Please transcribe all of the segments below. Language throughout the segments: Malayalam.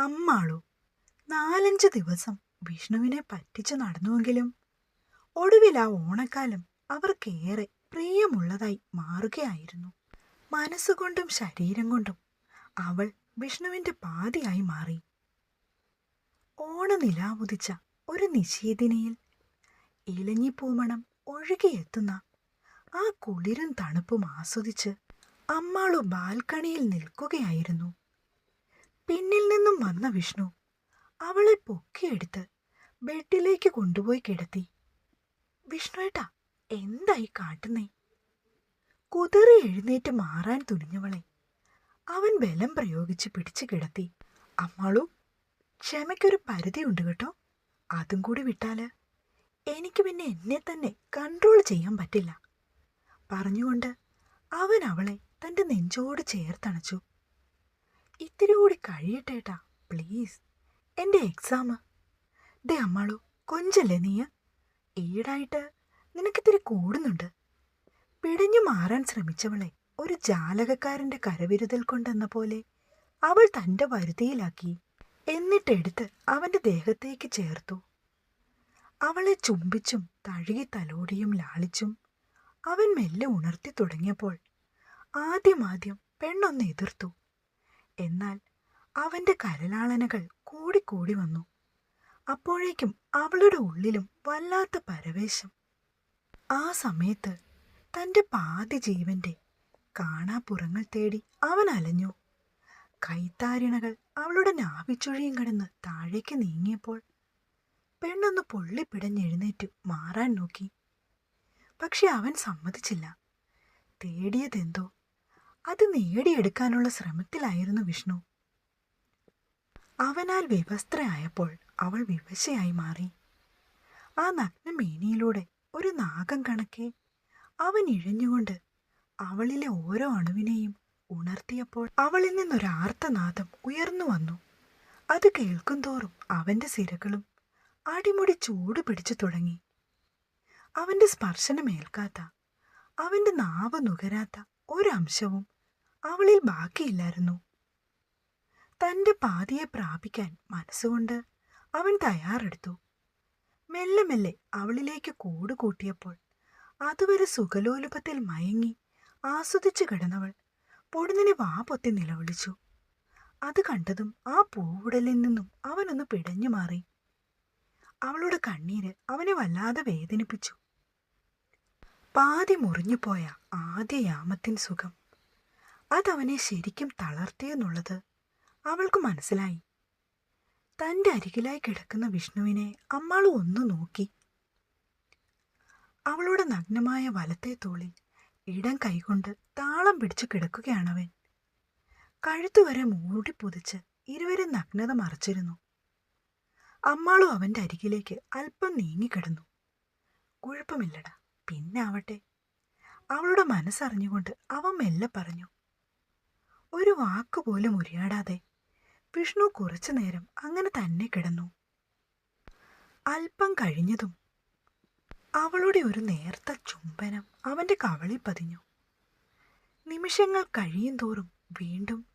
അമ്മാളു നാലഞ്ച് ദിവസം വിഷ്ണുവിനെ പറ്റിച്ചു നടന്നുവെങ്കിലും ഒടുവിൽ ആ ഓണക്കാലം അവർക്കേറെ പ്രിയമുള്ളതായി മാറുകയായിരുന്നു. മനസ്സുകൊണ്ടും ശരീരം കൊണ്ടും അവൾ വിഷ്ണുവിന്റെ പാതിയായി മാറി. ഓണനിലാവുദിച്ച ഒരു നിശീതിനിയിൽ ഇലഞ്ഞിപ്പൂമണം ഒഴുകിയെത്തുന്ന ആ കുളിരും തണുപ്പും ആസ്വദിച്ച് അമ്മാളു ബാൽക്കണിയിൽ നിൽക്കുകയായിരുന്നു. പിന്നിൽ നിന്നും വന്ന വിഷ്ണു അവളെ പൊക്കിയെടുത്ത് ബെഡിലേക്ക് കൊണ്ടുപോയി കിടത്തി. വിഷ്ണുവേട്ടാ എന്തായി കാട്ടുന്നേ? കുതിറി എഴുന്നേറ്റ് മാറാൻ തുനിഞ്ഞവളെ അവൻ ബലം പ്രയോഗിച്ച് പിടിച്ചു കിടത്തി. അമ്മാളു ക്ഷമയ്ക്കൊരു പരിധിയുണ്ട് കേട്ടോ. അതും കൂടി വിട്ടാൽ എനിക്ക് പിന്നെ എന്നെ തന്നെ കൺട്രോൾ ചെയ്യാൻ പറ്റില്ല. പറഞ്ഞുകൊണ്ട് അവൻ അവളെ തന്റെ നെഞ്ചോട് ചേർത്തണച്ചു. ഇത്തിരി കൂടി കഴിയട്ടേട്ടാ പ്ലീസ് എന്റെ എക്സാം ദേ അമ്മാളു കൊഞ്ചല്ലേ നീ ഈടായിട്ട് നിനക്കിത്തിരി കൂടുന്നുണ്ട്. പിടഞ്ഞു മാറാൻ ശ്രമിച്ചവളെ ഒരു ജാലകക്കാരന്റെ കരവിരുതൽ കൊണ്ടെന്ന പോലെ അവൾ തന്റെ വരുതിയിലാക്കി. എന്നിട്ടെടുത്ത് അവന്റെ ദേഹത്തേക്ക് ചേർത്തു. അവളെ ചുംബിച്ചും തഴുകി തലോടിയും ലാളിച്ചും അവൻ മെല്ലെ ഉണർത്തി തുടങ്ങിയപ്പോൾ ആദ്യമാദ്യം പെണ്ണൊന്ന് എതിർത്തു. എന്നാൽ അവന്റെ കരലാളനകൾ കൂടിക്കൂടി വന്നു. അപ്പോഴേക്കും അവളുടെ ഉള്ളിലും വല്ലാത്ത പരവേശം. ആ സമയത്ത് തന്റെ പാതി ജീവന്റെ കാണാപ്പുറങ്ങൾ തേടി അവൻ അലഞ്ഞു. കൈത്താരിണകൾ അവളുടെ നാവിച്ചുഴിയും കടന്ന് താഴേക്ക് നീങ്ങിയപ്പോൾ പെണ്ണൊന്ന് പൊള്ളിപ്പിടഞ്ഞെഴുന്നേറ്റ് മാറാൻ നോക്കി. പക്ഷെ അവൻ സമ്മതിച്ചില്ല. തേടിയതെന്തോ അത് നേടിയെടുക്കാനുള്ള ശ്രമത്തിലായിരുന്നു വിഷ്ണു. അവനാൽ വിവസ്ത്രയായപ്പോൾ അവൾ വിവശയായി മാറി. ആ നഗ്നമേനിയിലൂടെ ഒരു നാഗം കണക്കെ അവൻ ഇഴഞ്ഞുകൊണ്ട് അവളിലെ ഓരോ അണുവിനെയും ഉണർത്തിയപ്പോൾ അവളിൽ നിന്നൊരാർത്തനാദം ഉയർന്നു വന്നു. അത് കേൾക്കുംതോറും അവന്റെ സിരകളും അടിമുടി ചൂട് പിടിച്ചു തുടങ്ങി. അവന്റെ സ്പർശനമേൽക്കാത്ത അവന്റെ നാവ് നുകരാത്ത ഒരംശവും അവളിൽ ബാക്കിയില്ലായിരുന്നു. തന്റെ പാതിയെ പ്രാപിക്കാൻ മനസ്സുകൊണ്ട് അവൻ തയ്യാറെടുത്തു. മെല്ലെ മെല്ലെ അവളിലേക്ക് കൂട് കൂട്ടിയപ്പോൾ അതുവരെ സുഖലോലുപത്തിൽ മയങ്ങി ആസ്വദിച്ചു കിടന്നവൾ പൊടുന്നിനെ വാ പൊത്തി നിലവിളിച്ചു. അത് കണ്ടതും ആ പൂവുടലിൽ നിന്നും അവനൊന്ന് പിടഞ്ഞു മാറി. അവളുടെ കണ്ണീര് അവനെ വല്ലാതെ വേദനിപ്പിച്ചു. പാതി മുറിഞ്ഞുപോയ ആദ്യ യാമത്തിൻ സുഖം അതവനെ ശരിക്കും തളർത്തിയെന്നുള്ളത് അവൾക്ക് മനസ്സിലായി. തന്റെ അരികിലായി കിടക്കുന്ന വിഷ്ണുവിനെ അമ്മാൾ ഒന്ന് നോക്കി. അവളുടെ നഗ്നമായ വലത്തെ തോളിൽ ഇടം കൈകൊണ്ട് താളം പിടിച്ചു കിടക്കുകയാണവൻ. കഴുത്തുവരെ മൂടി പൊതിച്ച് ഇരുവരും നഗ്നത മറച്ചിരുന്നു. അമ്മാളും അവന്റെ അരികിലേക്ക് അല്പം നീങ്ങിക്കിടന്നു. കുഴപ്പമില്ലട പിന്നെ ആവട്ടെ അവളുടെ മനസ്സറിഞ്ഞുകൊണ്ട് അവൻ മെല്ലെ പറഞ്ഞു. ഒരു വാക്കുപോലും ഉരിയാടാതെ. വിഷ്ണു കുറച്ചു നേരം അങ്ങനെ തന്നെ കിടന്നു. അല്പം കഴിഞ്ഞതും അവളുടെ ഒരു നേർത്ത ചുംബനം അവന്റെ കവളി പതിഞ്ഞു. നിമിഷങ്ങൾ കഴിയും തോറും വീണ്ടും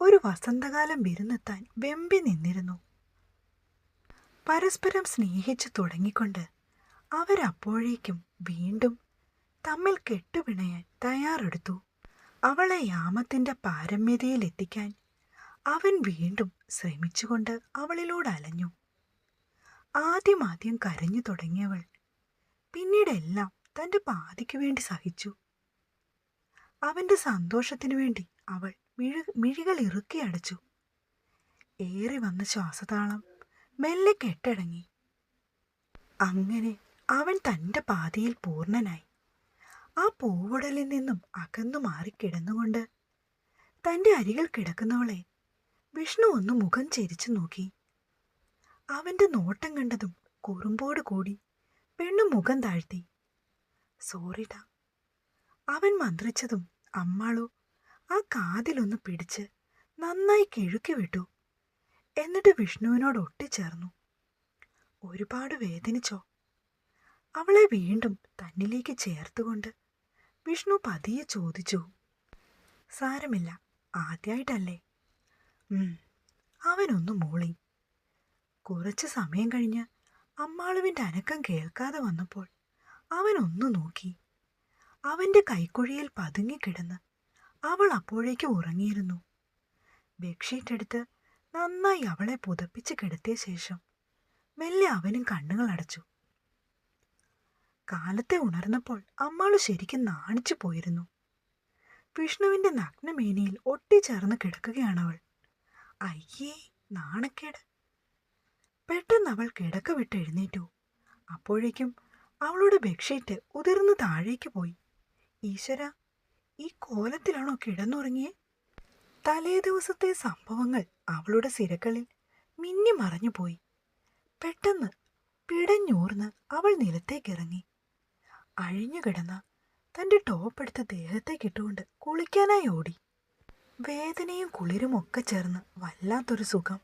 ഒരു വസന്തകാലം വിരുന്നെത്താൻ വെമ്പി നിന്നിരുന്നു. പരസ്പരം സ്നേഹിച്ചു തുടങ്ങിക്കൊണ്ട് അവരപ്പോഴേക്കും വീണ്ടും തമ്മിൽ കെട്ടുപിണയാൻ തയ്യാറെടുത്തു. അവളെ യാമത്തിന്റെ പാരമ്യതയിൽ എത്തിക്കാൻ അവൻ വീണ്ടും ശ്രമിച്ചുകൊണ്ട് അവളിലൂടെ അലഞ്ഞു. ആദ്യമാദ്യം കരഞ്ഞു തുടങ്ങിയവൾ പിന്നീടെല്ലാം തന്റെ പാതിക്ക് വേണ്ടി സഹിച്ചു. അവന്റെ സന്തോഷത്തിനു വേണ്ടി അവൾ മിഴു മിഴികൾ ഇറുക്കി അടച്ചു. ഏറി വന്ന ശ്വാസതാളം മെല്ലെ കെട്ടടങ്ങി. അങ്ങനെ അവൻ തന്റെ പാതിയിൽ പൂർണനായി. ആ പൂവുടലിൽ നിന്നും അകന്നു മാറി കിടന്നുകൊണ്ട് തന്റെ അരികിൽ കിടക്കുന്നവളെ വിഷ്ണു ഒന്ന് മുഖം ചെരിച്ചു നോക്കി. അവന്റെ നോട്ടം കണ്ടതും കുറുമ്പോട് കൂടി പെണ്ണു മുഖം താഴ്ത്തി. സോറിടാ അവൻ മന്ത്രിച്ചതും അമ്മാളു ആ കാതിലൊന്ന് പിടിച്ച് നന്നായി കിഴുക്കി വിട്ടു. എന്നിട്ട് വിഷ്ണുവിനോട് ഒട്ടിച്ചേർന്നു. ഒരുപാട് വേദനിച്ചോ? അവളെ വീണ്ടും തന്നിലേക്ക് ചേർത്തുകൊണ്ട് വിഷ്ണു പതിയെ ചോദിച്ചു. സാരമില്ല ആദ്യമായിട്ടല്ലേ അവനൊന്നു മൂളി. കുറച്ച് സമയം കഴിഞ്ഞ് അമ്മാളുവിന്റെ അനക്കം കേൾക്കാതെ വന്നപ്പോൾ അവനൊന്നു നോക്കി. അവന്റെ കൈക്കുഴിയിൽ പതുങ്ങിക്കിടന്ന് അവൾ അപ്പോഴേക്ക് ഉറങ്ങിയിരുന്നു. ബെഡ്ഷീറ്റ് എടുത്ത് നന്നായി അവളെ പുതപ്പിച്ച് കിടത്തിയ ശേഷം മെല്ലെ അവനും കണ്ണുകൾ അടച്ചു കാലത്തെ ഉണർന്നപ്പോൾ അമ്മാൾ ശരിക്കും നാണിച്ചു പോയിരുന്നു. വിഷ്ണുവിന്റെ നഗ്നമേനിയിൽ ഒട്ടിച്ചേർന്ന് കിടക്കുകയാണവൾ. അയ്യേ നാണക്കേട്. പെട്ടെന്ന് അവൾ കിടക്ക വിട്ട് എഴുന്നേറ്റു. അപ്പോഴേക്കും അവളുടെ ബെഡ്ഷീറ്റ് ഉതിർന്ന് താഴേക്ക് പോയി. ഈശ്വര ഈ കോലത്തിലാണോ കിടന്നുറങ്ങിയേ? തലേ ദിവസത്തെ സംഭവങ്ങൾ അവളുടെ സിരകളിൽ മിന്നി മറഞ്ഞുപോയി പെട്ടെന്ന് പിടഞ്ഞൂർന്ന് അവൾ നിലത്തേക്കിറങ്ങി അഴിഞ്ഞു കിടന്ന തന്റെ ടോപ്പെടുത്ത് ദേഹത്തെ കിട്ടുകൊണ്ട് കുളിക്കാനായി ഓടി. വേദനയും കുളിരും ഒക്കെ ചേർന്ന് വല്ലാത്തൊരു സുഖം.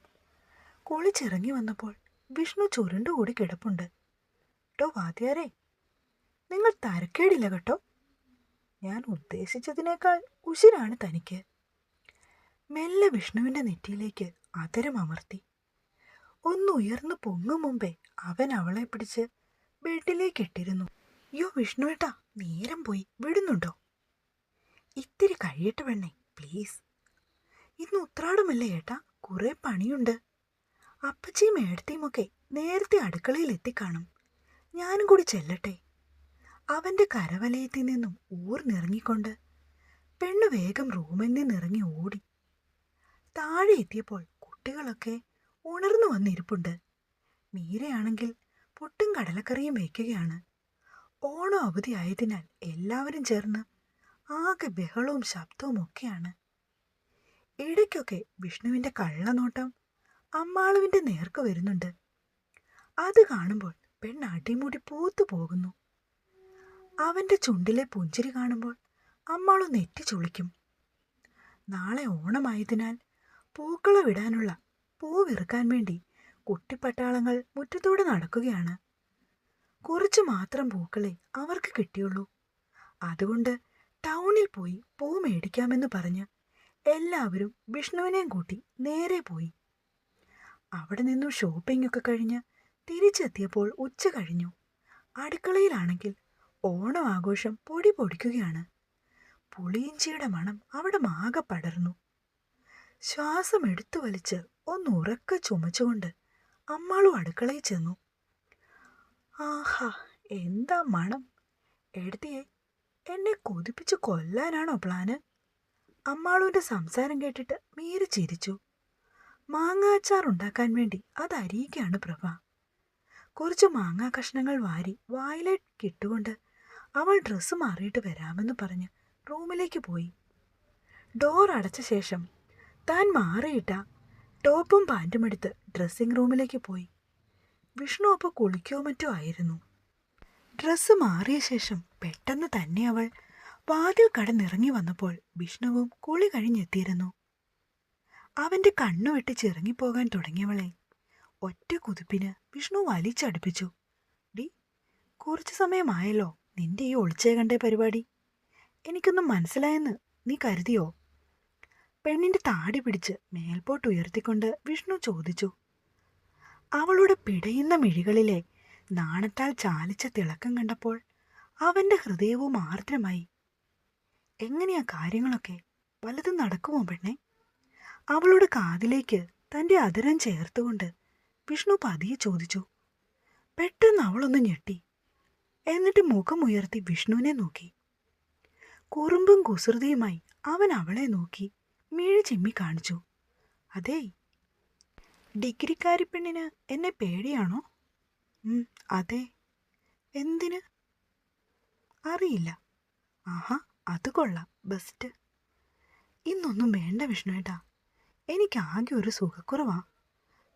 കുളിച്ചിറങ്ങി വന്നപ്പോൾ വിഷ്ണു ചുരുണ്ടുകൂടി കിടപ്പുണ്ട്. ടോ വാദ്യാരേ നിങ്ങൾ തരക്കേടില്ല കേട്ടോ? ഞാൻ ഉദ്ദേശിച്ചതിനേക്കാൾ ഉശിരാണ് തനിക്ക്. മെല്ലെ വിഷ്ണുവിന്റെ നെറ്റിയിലേക്ക് അതരം അമർത്തി. ഒന്ന് ഉയർന്നു പൊങ്ങും മുമ്പേ അവൻ അവളെ പിടിച്ച് ബെഡിലേക്ക് ഇട്ടിരുന്നു. യോ വിഷ്ണുവേട്ടാ നേരം പോയി. വിടുന്നുണ്ടോ? ഇത്തിരി കഴിയട്ടെ പെണ്ണേ പ്ലീസ് ഇന്ന് ഉത്രാടമല്ലേ ഏട്ടാ? കുറെ പണിയുണ്ട്. അപ്പച്ചിയും ഏടത്തിയുമൊക്കെ നേരത്തെ അടുക്കളയിൽ എത്തിക്കാണും ഞാനും കൂടി ചെല്ലട്ടെ. അവന്റെ കരവലയത്തിൽ നിന്നും ഊർന്നിറങ്ങിക്കൊണ്ട് പെണ്ണ് വേഗം റൂമിൽ നിന്നിറങ്ങി ഓടി. താഴെ എത്തിയപ്പോൾ കുട്ടികളൊക്കെ ഉണർന്നു വന്നിരിപ്പുണ്ട്. മീരയാണെങ്കിൽ പുട്ടും കടലക്കറിയും വയ്ക്കുകയാണ് ഓണം അവധിയായതിനാൽ എല്ലാവരും ചേർന്ന് ആകെ ബഹളവും ശബ്ദവും ഒക്കെയാണ്. ഇടയ്ക്കൊക്കെ വിഷ്ണുവിന്റെ കള്ളനോട്ടം അമ്മാളുവിന്റെ നേർക്ക് വരുന്നുണ്ട്. അത് കാണുമ്പോൾ പെണ്ണ് അടിമുടി പൂത്തു പോകുന്നു. അവന്റെ ചുണ്ടിലെ പുഞ്ചിരി കാണുമ്പോൾ അമ്മാളു നെറ്റി ചുളിക്കും. നാളെ ഓണമായതിനാൽ പൂക്കള ഇടാനുള്ള പൂവിറുക്കാൻ വേണ്ടി കുട്ടിപ്പട്ടാളങ്ങൾ മുറ്റത്തൂടെ നടക്കുകയാണ്. കുറച്ചു മാത്രം പൂക്കളെ അവർക്ക് കിട്ടിയുള്ളൂ. അതുകൊണ്ട് ടൗണിൽ പോയി പൂ മേടിക്കാമെന്ന് പറഞ്ഞ് എല്ലാവരും വിഷ്ണുവിനെയും കൂട്ടി നേരെ പോയി. അവിടെ നിന്നും ഷോപ്പിംഗ് ഒക്കെ കഴിഞ്ഞ് തിരിച്ചെത്തിയപ്പോൾ ഉച്ച കഴിഞ്ഞു. അടുക്കളയിലാണെങ്കിൽ ഓണം ആഘോഷം പൊടി പൊടിക്കുകയാണ്. പുളിയിഞ്ചിയുടെ മണം അവിടെ മാകെ പടർന്നു. ശ്വാസം എടുത്തു വലിച്ച് ഒന്ന് ഉറക്ക ചുമച്ചുകൊണ്ട് അമ്മാളും അടുക്കളയിൽ ചെന്നു. ആഹാ എന്താ മണം? എടുത്തിയെ എന്നെ കൊതിപ്പിച്ച് കൊല്ലാനാണോ പ്ലാന്? അമ്മാളുവിന്റെ സംസാരം കേട്ടിട്ട് മീര് ചിരിച്ചു. മാങ്ങാച്ചാർ ഉണ്ടാക്കാൻ വേണ്ടി അത് അരിയിക്കാണ് പ്രഭ. കുറച്ച് മാങ്ങാ കഷ്ണങ്ങൾ വാരി വായിലേക്ക് ഇട്ടുകൊണ്ട് അവൾ ഡ്രസ്സ് മാറിയിട്ട് വരാമെന്ന് പറഞ്ഞ് റൂമിലേക്ക് പോയി. ഡോർ അടച്ച ശേഷം താൻ മാറിയിട്ട ടോപ്പും പാന്റും എടുത്ത് ഡ്രസ്സിംഗ് റൂമിലേക്ക് പോയി. വിഷ്ണു അപ്പോൾ കുളിക്കോ മറ്റോ ആയിരുന്നു. ഡ്രസ്സ് മാറിയ ശേഷം പെട്ടെന്ന് തന്നെ അവൾ വാതിൽ കടന്നിറങ്ങി വന്നപ്പോൾ വിഷ്ണുവും കുളി കഴിഞ്ഞെത്തിയിരുന്നു. അവന്റെ കണ്ണു വെട്ടിച്ചിറങ്ങിപ്പോകാൻ തുടങ്ങിയവളെ ഒറ്റ കുതിപ്പിന് വിഷ്ണു വലിച്ചടുപ്പിച്ചു. ഡി കുറച്ച് സമയമായല്ലോ നിന്റെ ഈ ഒളിച്ചേ കണ്ടേ പരിപാടി. എനിക്കൊന്നും മനസ്സിലായെന്ന് നീ കരുതിയോ? പെണ്ണിന്റെ താടി പിടിച്ച് മേൽപോട്ട് ഉയർത്തിക്കൊണ്ട് വിഷ്ണു ചോദിച്ചു. അവളുടെ പിടയുന്ന മിഴികളിലെ നാണത്താൽ ചാലിച്ച തിളക്കം കണ്ടപ്പോൾ അവന്റെ ഹൃദയവും ആർദ്രമായി. എങ്ങനെയാ കാര്യങ്ങളൊക്കെ? വല്ലതും നടക്കുമോ പെണ്ണെ? അവളുടെ കാതിലേക്ക് തന്റെ അതിരം ചേർത്തുകൊണ്ട് വിഷ്ണു പതിയെ ചോദിച്ചു. പെട്ടെന്ന് അവളൊന്ന് ഞെട്ടി. എന്നിട്ട് മുഖമുയർത്തി വിഷ്ണുവിനെ നോക്കി. കുറുമ്പും കുസൃതിയുമായി അവൻ അവളെ നോക്കി മിഴി ചിമ്മി കാണിച്ചു. അതേ ഡിഗ്രിക്കാരി പെണ്ണിന് എന്നെ പേടിയാണോ? അതെ. എന്തിന്? അറിയില്ല. ആഹാ അത് കൊള്ളാം. ബെസ്റ്റ്. ഇന്നൊന്നും വേണ്ട വിഷ്ണുവേട്ടാ എനിക്കാകെ ഒരു സുഖക്കുറവാ.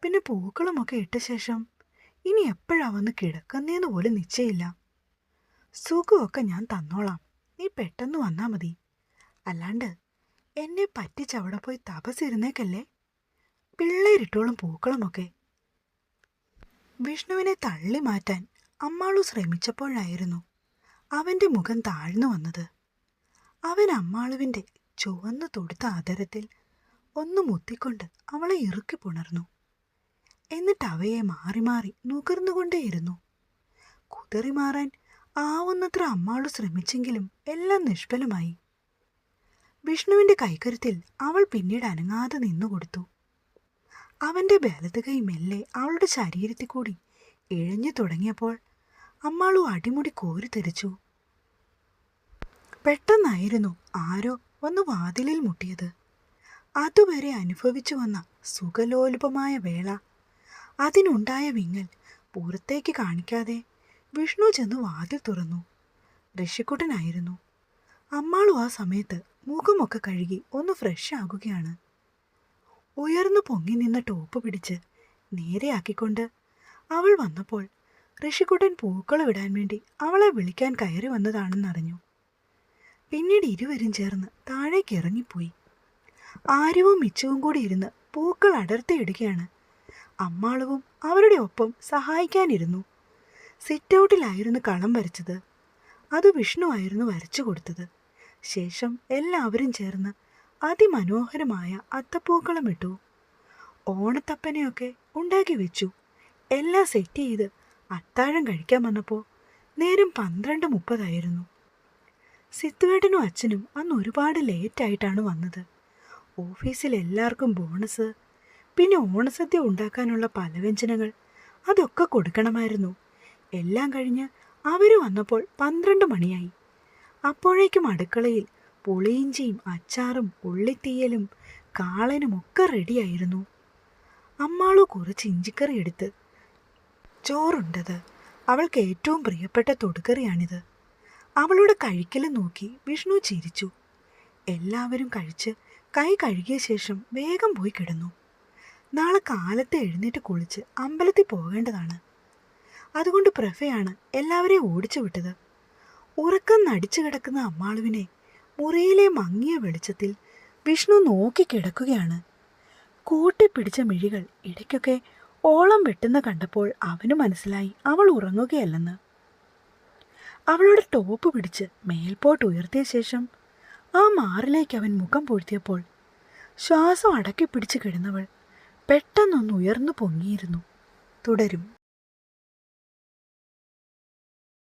പിന്നെ പൂക്കളുമൊക്കെ ഇട്ട ശേഷം ഇനി എപ്പോഴാ വന്ന് കിടക്കുന്നേന്ന് പോലും നിശ്ചയില്ല സുഖമൊക്കെ ഞാൻ തന്നോളാം. നീ പെട്ടെന്ന് വന്നാൽ മതി. അല്ലാണ്ട് എന്നെ പറ്റിച്ചവിടെ പോയി തപസിരുന്നേക്കല്ലേ പിള്ളേരിട്ടോളും പൂക്കളുമൊക്കെ. വിഷ്ണുവിനെ തള്ളി മാറ്റാൻ അമ്മാളു ശ്രമിച്ചപ്പോഴായിരുന്നു അവന്റെ മുഖം താഴ്ന്നു വന്നത്. അവൻ അമ്മാളുവിന്റെ ചുവന്നു തൊടുത്ത ആദരത്തിൽ ഒന്ന് മുത്തിക്കൊണ്ട് അവളെ ഇറുക്കി പുണർന്നു. എന്നിട്ട് അവയെ മാറി മാറി നുകർന്നുകൊണ്ടേയിരുന്നു. കുതറി മാറാൻ ആവുന്നത്ര അമ്മാളു ശ്രമിച്ചെങ്കിലും എല്ലാം നിഷ്ഫലമായി. വിഷ്ണുവിന്റെ കൈക്കരുത്തിൽ അവൾ പിന്നീട് അനങ്ങാതെ നിന്നുകൊടുത്തു. അവന്റെ വലത് കൈ മെല്ലെ അവളുടെ ശരീരത്തിൽ കൂടി ഇഴഞ്ഞു തുടങ്ങിയപ്പോൾ അമ്മാളു അടിമുടി കോരി തെറിച്ചു. പെട്ടെന്നായിരുന്നു ആരോ വന്ന് വാതിലിൽ മുട്ടിയത്. അതുവരെ അനുഭവിച്ചു വന്ന സുഖലോലുപമായ വേള. അതിനുണ്ടായ വിങ്ങൽ പുറത്തേക്ക് കാണിക്കാതെ വിഷ്ണു ചെന്ന് വാതിൽ തുറന്നു. ഋഷിക്കുട്ടനായിരുന്നു. അമ്മാളു ആ സമയത്ത് മുഖമൊക്കെ കഴുകി ഒന്ന് ഫ്രഷ് ആകുകയാണ്. ഉയർന്നു പൊങ്ങി നിന്ന ടോപ്പ് പിടിച്ച് നേരെയാക്കിക്കൊണ്ട് അവൾ വന്നപ്പോൾ ഋഷിക്കുട്ടൻ പൂക്കൾ വിടാൻ വേണ്ടി അവളെ വിളിക്കാൻ കയറി വന്നതാണെന്നറിഞ്ഞു. പിന്നീട് ഇരുവരും ചേർന്ന് താഴേക്ക് ഇറങ്ങിപ്പോയി. ആര്യവും മിച്ചവും കൂടി ഇരുന്ന് പൂക്കൾ അടർത്തിയിടുകയാണ് അമ്മാളവും അവരുടെ ഒപ്പം സഹായിക്കാനിരുന്നു. സിറ്റൗട്ടിലായിരുന്നു കളം വരച്ചത്. അത് വിഷ്ണു ആയിരുന്നു വരച്ചു കൊടുത്തത്. ശേഷം എല്ലാവരും ചേർന്ന് അതിമനോഹരമായ അത്തപ്പൂക്കളം ഇട്ടു. ഓണത്തപ്പനെയൊക്കെ ഉണ്ടാക്കി വെച്ചു. എല്ലാം സെറ്റ് ചെയ്ത് അത്താഴം കഴിക്കാൻ വന്നപ്പോൾ നേരം പന്ത്രണ്ട് മുപ്പതായിരുന്നു സിത്തുവേട്ടനും അച്ഛനും അന്ന് ഒരുപാട് ലേറ്റായിട്ടാണ് വന്നത്. ഓഫീസിൽ എല്ലാവർക്കും ബോണസ് പിന്നെ ഓണസദ്യ ഉണ്ടാക്കാനുള്ള പലവ്യഞ്ജനങ്ങൾ അതൊക്കെ കൊടുക്കണമായിരുന്നു. എല്ലാം കഴിഞ്ഞ് അവർ വന്നപ്പോൾ പന്ത്രണ്ട് മണിയായി. അപ്പോഴേക്കും അടുക്കളയിൽ പുളിയിഞ്ചിയും അച്ചാറും ഉള്ളിത്തീയലും കാളനും ഒക്കെ റെഡിയായിരുന്നു. അമ്മാളു കുറച്ച് ഇഞ്ചിക്കറി എടുത്ത് ചോറുണ്ടത്. അവൾക്ക് ഏറ്റവും പ്രിയപ്പെട്ട തൊടുകറിയാണിത്. അവളുടെ കഴിക്കലും നോക്കി വിഷ്ണു ചിരിച്ചു. എല്ലാവരും കഴിച്ച് കൈ കഴുകിയ ശേഷം വേഗം പോയി കിടന്നു. നാളെ കാലത്ത് എഴുന്നേറ്റ് കുളിച്ച് അമ്പലത്തിൽ പോകേണ്ടതാണ്. അതുകൊണ്ട് പ്രഫയാണ് എല്ലാവരെയും ഓടിച്ചു വിട്ടത്. ഉറക്കം നടിച്ചു കിടക്കുന്ന അമ്മാളുവിനെ മുറിയിലെ മങ്ങിയ വെളിച്ചത്തിൽ വിഷ്ണു നോക്കിക്കിടക്കുകയാണ്. കൂട്ടിപ്പിടിച്ച മിഴികൾ ഇടയ്ക്കൊക്കെ ഓളം വെട്ടുന്ന കണ്ടപ്പോൾ അവന് മനസ്സിലായി അവൾ ഉറങ്ങുകയല്ലെന്ന്. അവളുടെ ടോപ്പ് പിടിച്ച് മേൽപോട്ട് ഉയർത്തിയ ശേഷം ആ മാറിലേക്ക് അവൻ മുഖം പൊഴുത്തിയപ്പോൾ ശ്വാസം അടക്കി പിടിച്ച് കിടന്നവൾ പെട്ടെന്നൊന്ന് ഉയർന്നു പൊങ്ങിയിരുന്നു. തുടരും.